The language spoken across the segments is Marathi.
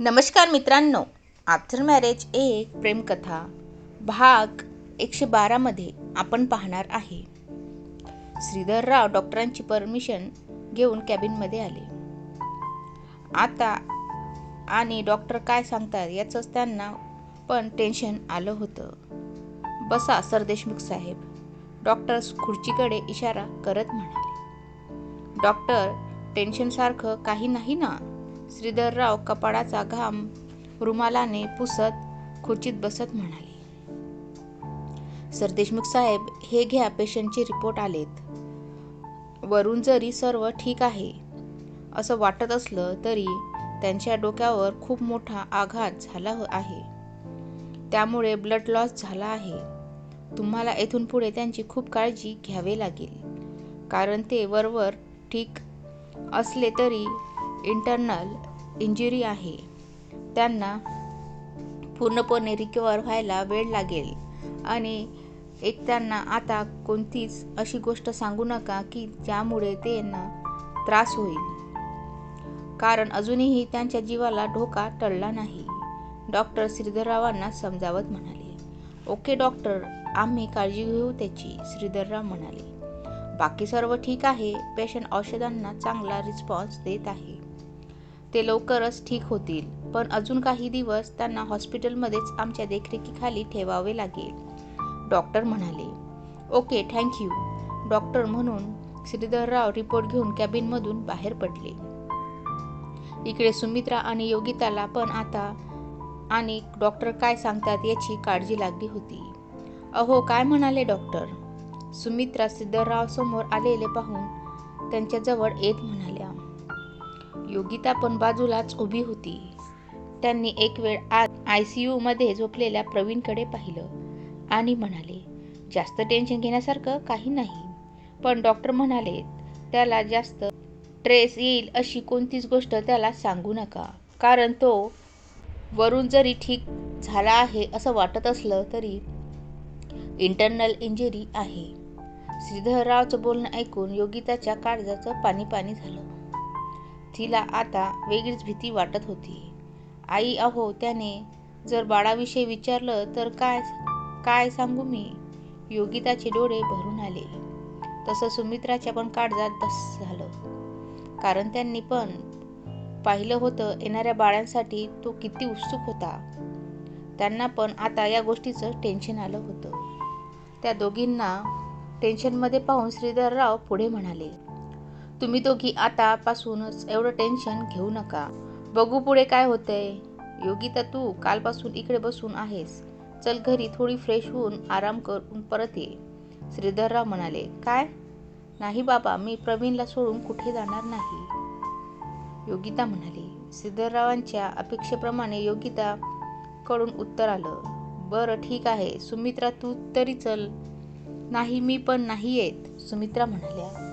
नमस्कार मित्रांनो आफ्टर मॅरेज एक प्रेमकथा भाग एकशे बारामध्ये आपण पाहणार आहे. श्रीधरराव डॉक्टरांची परमिशन घेऊन कॅबिनमध्ये आले. आता आणि डॉक्टर काय सांगतात याचंच त्यांना पण टेन्शन आलं होतं. बसा सरदेशमुख साहेब. डॉक्टर्स खुर्चीकडे इशारा करत म्हणाले. डॉक्टर टेन्शनसारखं काही नाही ना? श्रीधरराव कपाळाचा घाम रुमालाने पुसत खुर्चीत बसत म्हणाले सरदेशमुख साहेब हे घ्या पेशंटचे रिपोर्ट आलेत. वरून जरी सर्व ठीक आहे असं वाटत असलं तरी त्यांच्या डोक्यावर खूप मोठा आघात झाला आहे. त्यामुळे ब्लड लॉस झाला आहे. तुम्हाला येथून पुढे त्यांची खूप काळजी घ्यावी लागेल. कारण ते वरवर ठीक असले तरी इंटरनल इंजुरी आहे. त्यांना पूर्णपणे रिकवर व्हायला वेळ लागेल. आणि एक त्यांना आता कोणतीच अशी गोष्ट सांगू नका की ज्यामुळे त्यांना त्रास होईल. कारण अजूनही त्यांच्या जीवाला धोका टळला नाही. डॉक्टर श्रीधररावांना समजावत म्हणाले ओके डॉक्टर आम्ही काळजी घेऊ त्याची श्रीधरराव म्हणाले. बाकी सर्व ठीक आहे. पेशंट औषधांना चांगला रिस्पॉन्स देत आहे. ते लवकरच ठीक होतील. पण अजून काही दिवस त्यांना हॉस्पिटलमध्येच आमच्या देखरेखीखाली ठेवावे लागेल. डॉक्टर म्हणाले ओके थँक्यू डॉक्टर म्हणून श्रीधरराव रिपोर्ट घेऊन कॅबिनमधून बाहेर पडले. इकडे सुमित्रा आणि योगिताला पण आता आणि डॉक्टर काय सांगतात याची काळजी लागली होती. अहो काय म्हणाले डॉक्टर? सुमित्रा सिद्धराव समोर आलेले पाहून त्यांच्याजवळ येत म्हणाल्या योगिता पण बाजूलाच उभी होती. त्यांनी एक वेळ आत आय सी मध्ये झोपलेल्या प्रवीणकडे पाहिलं आणि म्हणाले जास्त टेन्शन घेण्यासारखं काही नाही. पण डॉक्टर म्हणाले त्याला जास्त ट्रेस येईल अशी कोणतीच गोष्ट त्याला सांगू नका. कारण तो वरून जरी ठीक झाला आहे असं वाटत असलं तरी इंटरनल इंजरी आहे. श्रीधररावचं बोलणं ऐकून योगिताच्या काळजाचं पाणी पाणी झालं. तिला आता वेगळीच भीती वाटत होती. आई अहो त्याने जर बाळाविषयी विचारलं तर काय काय सांगू मी? योगिताचे डोळे भरून आले. तसं सुमित्राच्या पण काळजात दस झालं. कारण त्यांनी पण पाहिलं होतं येणाऱ्या बाळांसाठी तो किती उत्सुक होता. त्यांना पण आता या गोष्टीचं टेन्शन आलं होतं. त्या दोघींना टेन्शनमध्ये पाहून श्रीधरराव पुढे म्हणाले तुम्ही दोघी आतापासूनच एवढं टेन्शन घेऊ नका. बघू पुढे काय होतंय. योगिता तू कालपासून इकडे बसून आहेस. चल घरी थोडी फ्रेश होऊन आराम करून परत ये. श्रीधरराव म्हणाले काय? नाही बाबा मी प्रवीणला सोडून कुठे जाणार नाही. योगिता म्हणाली श्रीधररावांच्या अपेक्षेप्रमाणे योगिता कडून उत्तर आलं. बरं ठीक आहे. सुमित्रा तू तरी चल. नाही मी पण नाही येत. सुमित्रा म्हणाल्या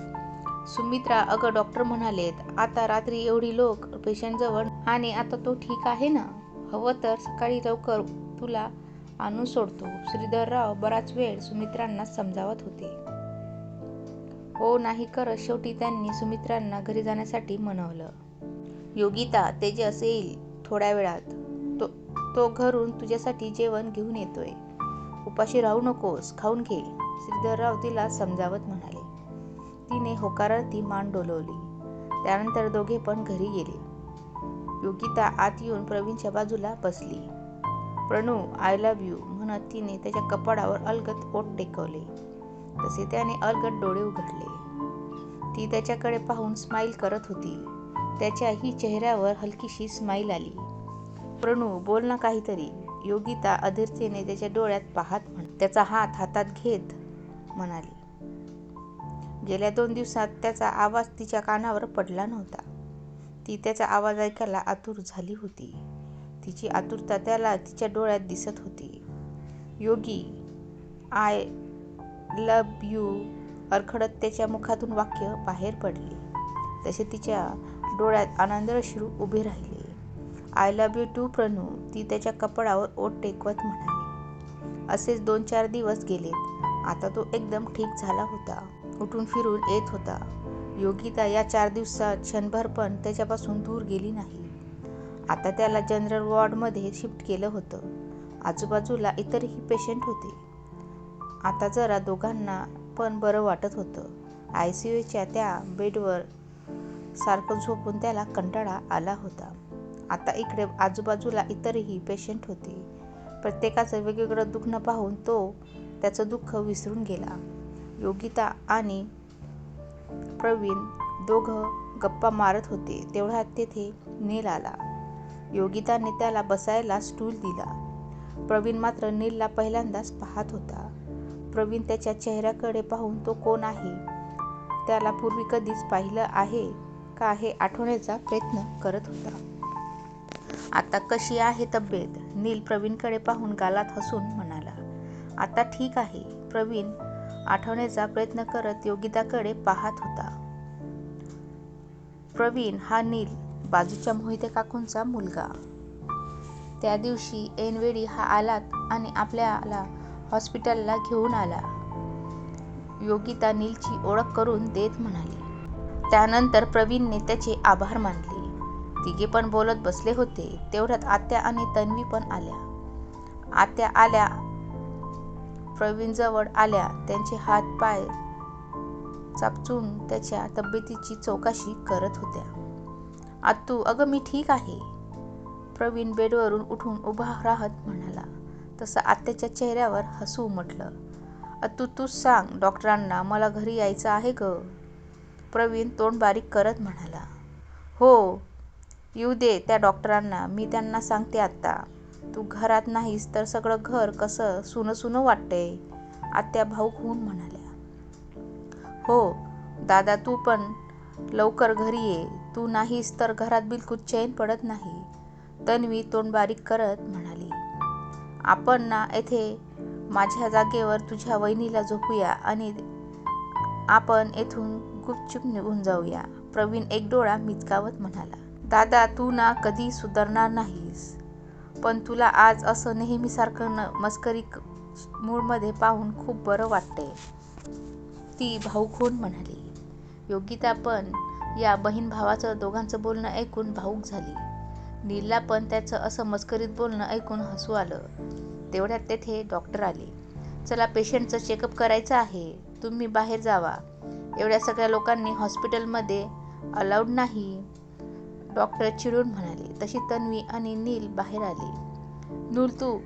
सुमित्रा अगं डॉक्टर म्हणालेत आता रात्री एवढी लोक पेशंटजवळ आणि आता तो ठीक आहे ना? हवं तर सकाळी लवकर तुला आणून सोडतो. श्रीधरराव बराच वेळ सुमित्रांना समजावत होते. हो नाही करत. शेवटी त्यांनी सुमित्रांना घरी जाण्यासाठी मनवलं योगिता तेजस येईल थोड्या वेळात. तो तो घरून तुझ्यासाठी जेवण घेऊन येतोय. उपाशी राहू नकोस खाऊन घे. श्रीधरराव तिला समजावत म्हणाले. तिने होकारार्थी मान डोलवली. त्यानंतर दोघे पण घरी गेले. योगिता आत येऊन प्रवीणच्या बाजूला बसली. प्रणू आय लव्ह यू म्हणत तिने त्याच्या कपाडावर अलगत ओट टेकवले. तसे त्याने अलगत डोळे उघडले. ती त्याच्याकडे पाहून स्माईल करत होती. त्याच्याही चेहऱ्यावर हलकीशी स्माईल आली. प्रणू बोल ना काहीतरी. योगिता अधीरतेने त्याच्या डोळ्यात पाहत म्हण त्याचा हात हातात घेत म्हणाली. गेल्या दोन दिवसात त्याचा आवाज तिच्या कानावर पडला नव्हता. ती त्याचा आवाज ऐकायला आतुर झाली होती. तिची आतुरता त्याला तिच्या डोळ्यात दिसत होती. योगी आय लव यू अरखडत त्याच्या मुखातून वाक्य बाहेर पडले. तसे तिच्या डोळ्यात आनंद अश्रू उभे राहिले. I love you too Pranu ती त्याच्या कपडावर ओट टेकवत म्हणाली. असेच दोन चार दिवस गेलेत. आता तो एकदम ठीक झाला होता. उठून फिरून येत होता. योगिता या चार दिवसात क्षणभर पण त्याच्यापासून दूर गेली नाही. आता त्याला जनरल वॉर्डमध्ये शिफ्ट केलं होतं. आजूबाजूला इतरही पेशंट होते. आता जरा दोघांना पण बरं वाटत होतं. आय सी यूच्या त्या बेडवर सारखं झोपून त्याला कंटाळा आला होता. आता इकडे आजूबाजूला इतरही पेशंट होते. प्रत्येकाचं वेगवेगळं दुखणं पाहून तो त्याचं दुःख विसरून गेला. योगिता आणि प्रवीण दोघं गप्पा मारत होते. तेवढ्यात तेथे नील आला. योगिताने त्याला बसायला स्टूल दिला. प्रवीण मात्र नीलला पहिल्यांदाच पाहत होता. प्रवीण त्याच्या चेहऱ्याकडे पाहून तो कोण आहे? त्याला पूर्वी कधीच पाहिलं आहे का हे आठवण्याचा प्रयत्न करत होता. आता कशी आहे तब्येत? नील प्रवीणकडे पाहून गालात हसून म्हणाला. आता ठीक आहे. प्रवीण आठवण्याचा प्रयत्न करत योगिताकडे पाहत होता. प्रवीण हा नील बाजूच्या मोहिते काकूंचा मुलगा. त्या दिवशी ऐनवेळी हा आलात आणि आपल्याला हॉस्पिटलला घेऊन आला. योगिता नीलची ओळख करून देत म्हणाली. त्यानंतर प्रवीणने त्याचे आभार मानले. तिघे पण बोलत बसले होते तेवढ्यात आत्या आणि तन्वी पण आल्या. आत्या आल्या प्रवीणजवळ आल्या त्यांचे हात पाय चापचून त्याच्या तब्येतीची चौकशी करत होत्या. आतू अगं मी ठीक आहे. प्रवीण बेडवरून उठून उभा राहत म्हणाला. तसं आत्याच्या चेहऱ्यावर हसू उमटलं अत्तू तूच सांग डॉक्टरांना मला घरी यायचं आहे ग. प्रवीण तोंड बारीक करत म्हणाला. हो येऊ दे त्या डॉक्टरांना मी त्यांना सांगते आत्ता. तू घरात नाहीस तर सगळं घर कसं सुनं सुनं वाटतंय आत्या भाऊक होऊन म्हणाल्या. हो दादा तू पण लवकर घरी ये तू नाहीस तर घरात बिलकुल चैन पडत नाही तन्वी तोंड बारीक करत म्हणाली. आपण ना येथे माझ्या जागेवर तुझ्या वहिनीला झोपूया आणि आपण येथून गुपचूप निघून जाऊया प्रवीण एक डोळा मिचकावत म्हणाला. दादा तू ना कधी सुधारणार नाहीस. पण तुला आज असं नेहमीसारखं न मस्करी मूडमध्ये पाहून खूप बरं वाटतंय. ती भाऊखून होऊन म्हणाली. योगिता पण या बहीण भावाचं दोघांचं बोलणं ऐकून भाऊक झाली. नीलला पण त्याचं असं मस्करीत बोलणं ऐकून हसू आलं. तेवढ्यात तेथे डॉक्टर आले. चला पेशंटचं चेकअप करायचं आहे. तुम्ही बाहेर जावा. एवढ्या सगळ्या लोकांनी हॉस्पिटलमध्ये अलाउड नाही. डॉक्टर चिडून म्हणाले तशी तन्वी आणि नील बाहेर आले. नूल तू?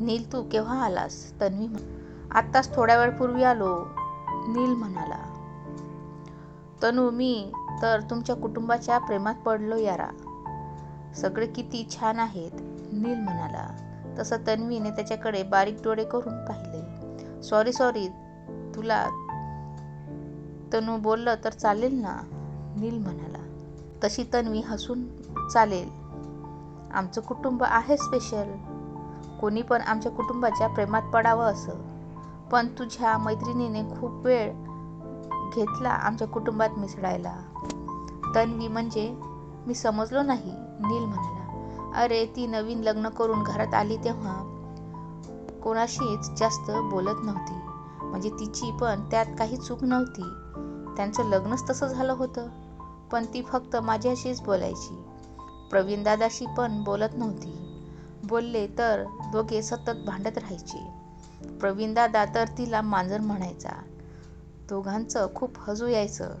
नील तू केव्हा आलास? तन्वी आत्ताच थोड्या वेळ पूर्वी आलो. नील म्हणाला तनू मी तर तुमच्या कुटुंबाच्या प्रेमात पडलो यारा. सगळे किती छान आहेत. नील म्हणाला तसं तन्वीने त्याच्याकडे बारीक डोळे करून पाहिले. सॉरी सॉरी तुला तनू बोललं तर चालेल ना? नील म्हणाला तशी तन्वी हसून चालेल. आमचं कुटुंब आहे स्पेशल कोणी पण आमच्या कुटुंबाच्या प्रेमात पडावं असं. पण तुझ्या मैत्रिणीने खूप वेळ घेतला आमच्या कुटुंबात मिसळायला. तन्वी म्हणजे मी समजलो नाही नील म्हणाला. अरे ती नवीन लग्न करून घरात आली तेव्हा कोणाशीच जास्त बोलत नव्हती. म्हणजे तिची पण त्यात काही चूक नव्हती. त्यांचं लग्नच तसं झालं होतं. पण ती फक्त माझ्याशीच बोलायची. प्रवीणदादाशी पण बोलत नव्हती. बोलले तर दोघे सतत भांडत राहायचे. प्रवीणदादा तर तिला मांजर म्हणायचा. दोघांचं खूप हजू यायचं.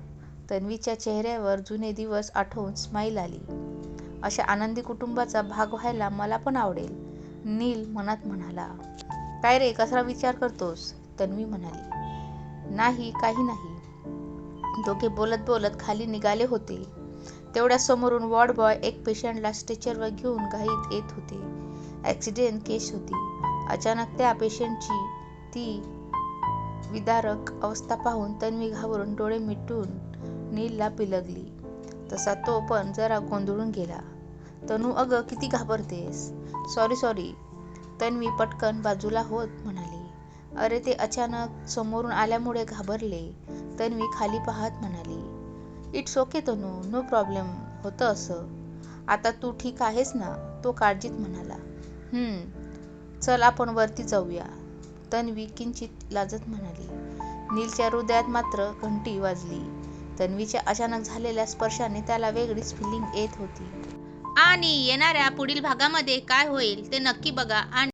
तन्वीच्या चेहऱ्यावर जुने दिवस आठवून स्माईल आली. अशा आनंदी कुटुंबाचा भाग व्हायला मला पण आवडेल नील मनात म्हणाला. काय रे कसा विचार करतोस? तन्वी म्हणाली. नाही काही नाही. दोघे बोलत बोलत खाली निघाले होते. तेवढ्या समोरून वॉर्ड बॉय एक पेशंटला स्ट्रेचरवर घेऊन घाईत येत होते. ॲक्सिडेंट केस होती. अचानक त्या पेशंटची ती विदारक अवस्था पाहून तन्वी घाबरून डोळे मिटून नीलला पिलगली. तसा तो पण जरा गोंधळून गेला. तनू अगं किती घाबरतेस? सॉरी सॉरी तन्वी पटकन बाजूला होत म्हणाली. अरे ते अचानक समोरून आल्यामुळे घाबरले. तन्वी खाली पाहत म्हणाली it's okay Tanu no problem होतं असं. आता तू ठीक आहेस ना? तो काळजीत म्हणाला चल आपण वरती जाऊया. तन्वी किंचित लाजत म्हणाली नीलच्या हृदयात मात्र घंटी वाजली. तन्वीच्या अचानक झालेल्या स्पर्शाने त्याला वेगळीच फिलिंग येत होती. आणि येणाऱ्या पुढील भागामध्ये काय होईल ते नक्की बघा आणि